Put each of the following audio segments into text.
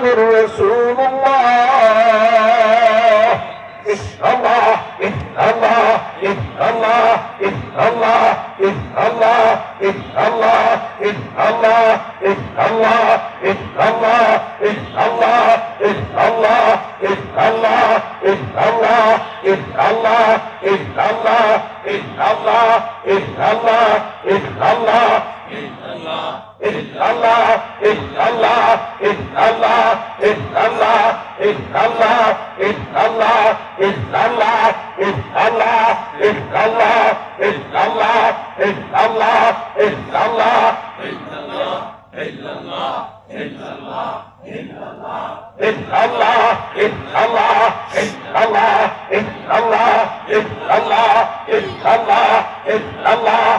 محمد رسول الله إن الله إن الله إن الله إن الله إن الله إن الله إن الله إن الله إن الله إن الله إن الله إن الله إن الله إن الله إن الله إن الله إن الله إن الله Allah, it's Allah, it's Allah, it's Allah,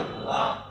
Allah